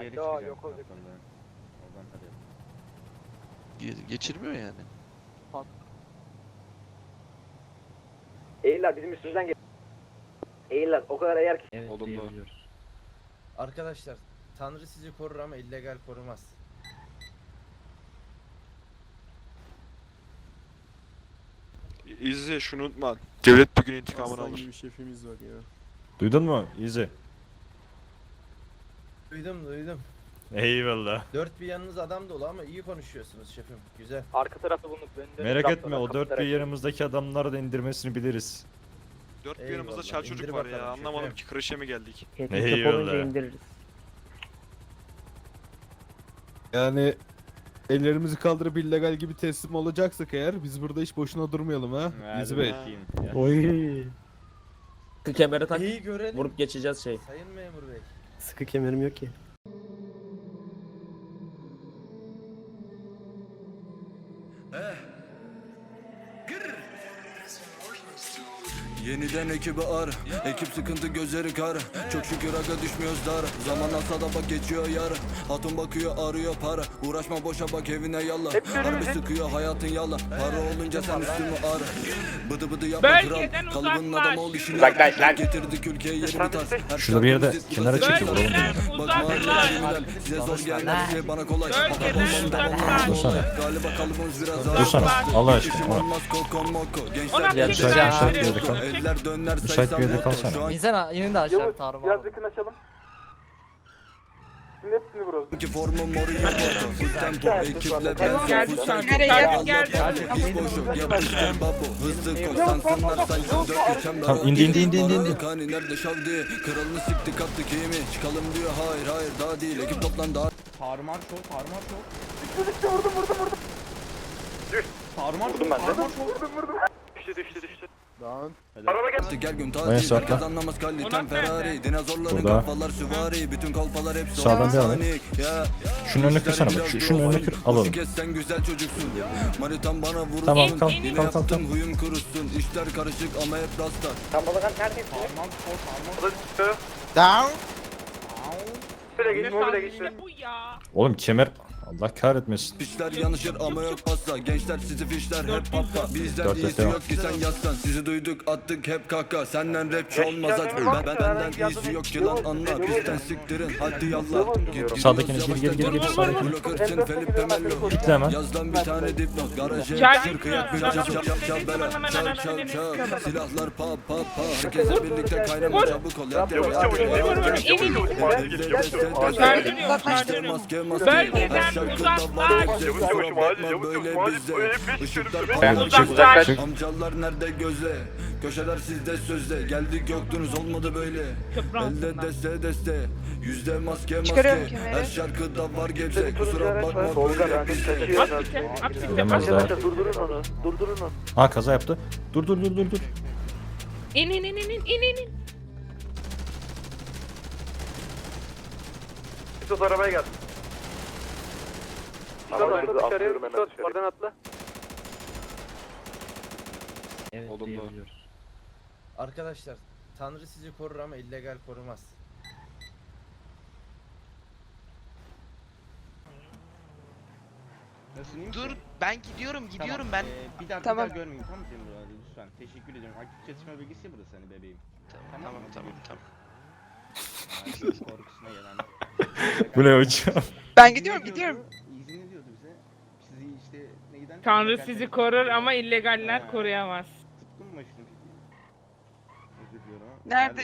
O, çıkacağım. yok olacak. Sonra. Oradan tarıyorum. Ge- Geçirmiyor yani. Eğiller bizim üstümüzden gel. Eğiller o kadar eğer ki. Evet Olumlu. diyebiliyoruz. Arkadaşlar Tanrı sizi korur ama illegal korumaz. İzle şunu unutma. Devlet bir gün intikamını Aslan alır. gibi şefimiz var ya. Duydun mu? Easy. Duydum duydum. Eyvallah. Dört bir yanınız adam dolu ama iyi konuşuyorsunuz şefim. Güzel. Arka tarafta bulunduk. Merak etme o dört bir yanımızdaki adamları da indirmesini biliriz. Dört bir Eyvallah, yanımızda çal çocuk var ya. bakalım Anlamadım şefim. ki kreşe mi geldik? Eyvallah. Yani ellerimizi kaldırıp illegal gibi teslim olacaksak eğer biz burada hiç boşuna durmayalım ha. Bizi Bey. Oy. Sıkı kemeri tak. İyi görelim. Vurup geçeceğiz şey. Sayın memur bey. Sıkı kemerim yok ki. Yeniden ekibi ar Ekip sıkıntı gözleri kar Çok şükür aga düşmüyoruz dar Zaman alsa da bak geçiyor yar Hatun bakıyor arıyor para Uğraşma boşa bak evine yalla Harbi sıkıyor hayatın yalla Para olunca sen üstümü ar Bıdı bıdı yapma Bölgeden kral Kalıbın uzaklaş. adam ol işini Uzaklaş yap. lan. Getirdik ülkeye yeri bir tas Her Şurada bir yerde şarkımız kenara basit. çekil oğlum. Bölgeden Bak uzaklaş. mahalleler Size zor gelen her şey bana kolay uzaklaş. Dursana. Galiba kalıbımız biraz ağır Dursana. Allah İşim aşkına. olmaz koko moko Ona Gençler Ya, bir şey verin. kal. Eller döner Müsait bir yerde yok. kalsana. Şu İnsana yine de aşağı tarım Biraz yakınlaşalım. Şimdi hepsini vuralım. anki formum moruyor bordo Full tempo ekiple ben Geldi full sanki. tempo Geldi, geldi. Hiç boşluk yapıştır babu Hızlı koş sansınlar sancım dört geçen Tamam, indi, indi, indi, indi, indi. Hani nerede şavdi Kralını siktik attık iyi mi Çıkalım diyor hayır hayır daha değil Ekip toplan daha Tarumar şov, tarumar şov. Vurdum vurdum vurdum. Tarumar Vurdum şov, ben de. tarumar şov. Vurdum vurdum. Düştü düştü düştü. Lan. Araba geldi. Gel gün tatil sakla. Herkes anlamaz kaliten? Ferrari Dinozorların Burada. kafalar süvari Bütün kalfalar hepsi Sağdan bir alayım. Ya Şunun önüne kırsana bak. Şu, şunun önüne kır. Al oğlum. Kes sen güzel çocuksun Manitam bana vurursun Tamam, kalk, Yine kalk, kalk, yaptım kalk. huyum kurusun İşler karışık ama hep rasta da düştü. Down. Böyle geçti mobile geçti. bu ya? Oğlum kemer. Allah kahretmesin. Pişler yanışır ama yok pasta Gençler sizi fişler hep pappa Bizden Dört iyisi yok ki sen yazsan Sizi duyduk attık hep kaka Senden rapçi olmaz aç ben, ben benden iyisi yok ki lan anla Bizden siktirin hadi yallah Git Sağdakine gidiyoruz gir, gir, gir, gir, sağdakine. Blokırsın Felipe Melo Bitti hemen. Yazdan bir tane dipnot Garaja Çay çır kıyak bir çap çap çap bela Çal çal çal Silahlar pa pa pa Herkese birlikte kaynama çabuk ol Yat yat yat Vur, vur, vur, in, in, in. Şarjörüyorum, şarjörüyorum. Maske maske Bölgeden Her şarkıda uzaklaş. var hepsi Kusura bakma böyle bizde Işıklar Evet, parlak uzaklaş. Amcalar nerede gözle Köşeler sizde sözde Geldik yoktunuz olmadı böyle Elde deste deste Yüzde maske maske Her şarkıda var gevze Kusura bakma böyle bir bir. Bilemez daha. Durdurun onu. Durdurun onu. Ha kaza yaptı. Dur dur dur dur dur. İn in in in in in in. Tut arabaya gel. Tut atla dışarıya. Tut oradan atla. Evet Olumlu. diyebiliyoruz. Arkadaşlar Tanrı sizi korur ama illegal korumaz. Nasıl ineyim Dur ben gidiyorum gidiyorum ben. Tamam, ee, bir daha Tamam. bir daha görmeyeyim tamam mı seni burada lütfen. Teşekkür ediyorum. Aktif çatışma bölgesi burası hani bebeğim. Tamam tamam tamam. tamam. Ay, Korkusuna gelen. Bu ne hocam? Ben gidiyorum gidiyorum. Tanrı sizi korur ama illegaller koruyamaz. Tuttun mu başını peki? Özür diliyorum. Nerede?